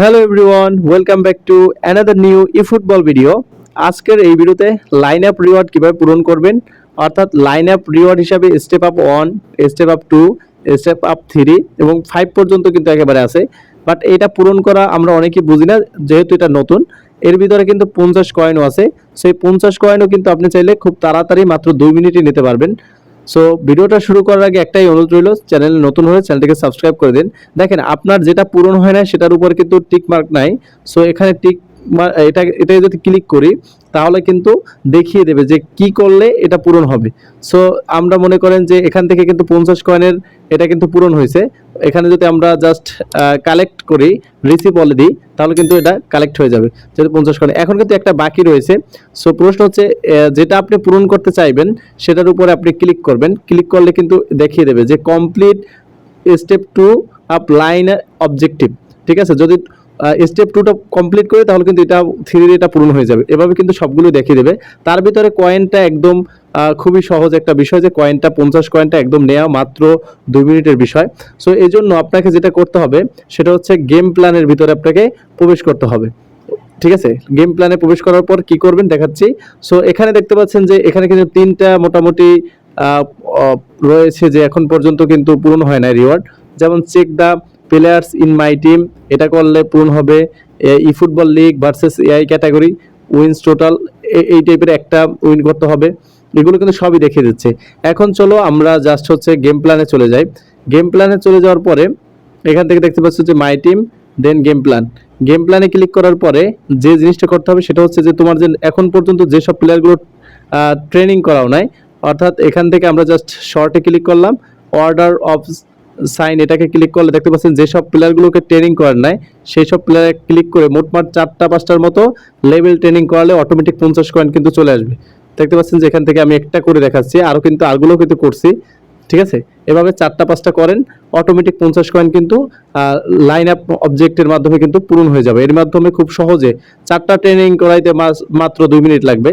Hello everyone welcome back to another new E football video আজকের এই ভিডিওতে line up reward কীভাবে পূরণ করবেন? অর্থাৎ লাইন আপ রিওয়ার্ড হিসাবে step up one step up two step up three এবং ফাইভ পর্যন্ত কিন্তু একেবারে আছে। বাট এটা পূরণ করা আমরা অনেকেই বুঝি না, যেহেতু এটা নতুন। এর ভিতরে কিন্তু পঞ্চাশ কয়েনও আছে। সেই পঞ্চাশ কয়েনও কিন্তু আপনি চাইলে খুব তাড়াতাড়ি মাত্র দুই মিনিটে নিতে পারবেন। সো ভিডিওটা শুরু করার আগে একটাই অনুরোধ রইল চ্যানেল নতুন হলে চ্যানেলটিকে সাবস্ক্রাইব করে দিন। দেখেন, আপনার যেটা পূরণ হয় না সেটার উপর কিন্তু টিক মার্ক নাই। সো এখানে টিক এটা এটা যদি ক্লিক করি, তাহলে কিন্তু দেখিয়ে দেবে যে কি করলে এটা পূরণ হবে। সো আমরা মনে করেন যে এখান থেকে কিন্তু পঞ্চাশ কয়েনের এটা কিন্তু পূরণ হয়েছে। এখানে যদি আমরা জাস্ট কালেক্ট করি রিসিভ দিই, তাহলে কিন্তু এটা কালেক্ট হয়ে যাবে, যেহেতু পঞ্চাশ কয়েন এখন কিন্তু একটা বাকি রয়েছে। সো প্রশ্ন হচ্ছে যেটা আপনি পূরণ করতে চাইবেন, সেটার উপরে আপনি ক্লিক করবেন। ক্লিক করলে কিন্তু দেখিয়ে দেবে যে complete step two up line objective ঠিক আছে? যদি স্টেপ টুটা কমপ্লিট করে তাহলে কিন্তু এটা থ্রি এটা পূরণ হয়ে যাবে। এভাবে কিন্তু সবগুলো দেখিয়ে দেবে। তার ভিতরে কয়েনটা একদম খুবই সহজ একটা বিষয় যে কয়েনটা পঞ্চাশ কয়েনটা একদম নেওয়া মাত্র দুই মিনিটের বিষয়। সো এই জন্য আপনাকে যেটা করতে হবে, সেটা হচ্ছে গেম প্ল্যানের ভিতরে আপনাকে প্রবেশ করতে হবে। ঠিক আছে? গেম প্ল্যানে প্রবেশ করার পর কি করবেন দেখাচ্ছি। সো এখানে দেখতে পাচ্ছেন যে এখানে কিন্তু তিনটা মোটামুটি রয়েছে যে এখন পর্যন্ত কিন্তু পূরণ হয় না রিওয়ার্ড যেমন check the players in my team এটা করলে পূরণ হবে E football league versus AI category wins total এই টাইপের একটা উইন করতে হবে। এগুলো কিন্তু সবই দেখিয়ে দিচ্ছে। এখন চলো আমরা জাস্ট হচ্ছে গেম প্ল্যানে চলে যাই। গেম প্ল্যানে চলে যাওয়ার পরে, এখান থেকে দেখতে পাচ্ছ যে my team then game plan game প্ল্যানে ক্লিক করার পরে যে জিনিসটা করতে হবে সেটা হচ্ছে যে তোমার যে এখন পর্যন্ত যেসব প্লেয়ারগুলো ট্রেনিং করাও নাই, অর্থাৎ এখান থেকে আমরা জাস্ট শর্টে ক্লিক করলাম অর্ডার অফ সাইন এটাকে ক্লিক করলে দেখতে পাচ্ছেন যেসব প্লেয়ারগুলোকে ট্রেনিং করার নাই সেই সব প্লেয়ারে ক্লিক করে মোটমাট চারটা পাঁচটার মতো লেভেল ট্রেনিং করালে অটোমেটিক পঞ্চাশ কয়েন কিন্তু চলে আসবে। দেখতে পাচ্ছেন যে এখান থেকে আমি একটা করে দেখাচ্ছি আরও কিন্তু আরগুলো কিন্তু করছি, ঠিক আছে? এভাবে চারটা পাঁচটা করেন অটোমেটিক পঞ্চাশ কয়েন কিন্তু লাইন আপ অবজেক্টের মাধ্যমে কিন্তু পূরণ হয়ে যাবে। এর মাধ্যমে খুব সহজে চারটা ট্রেনিং করাইতে মাত্র দুই মিনিট লাগবে।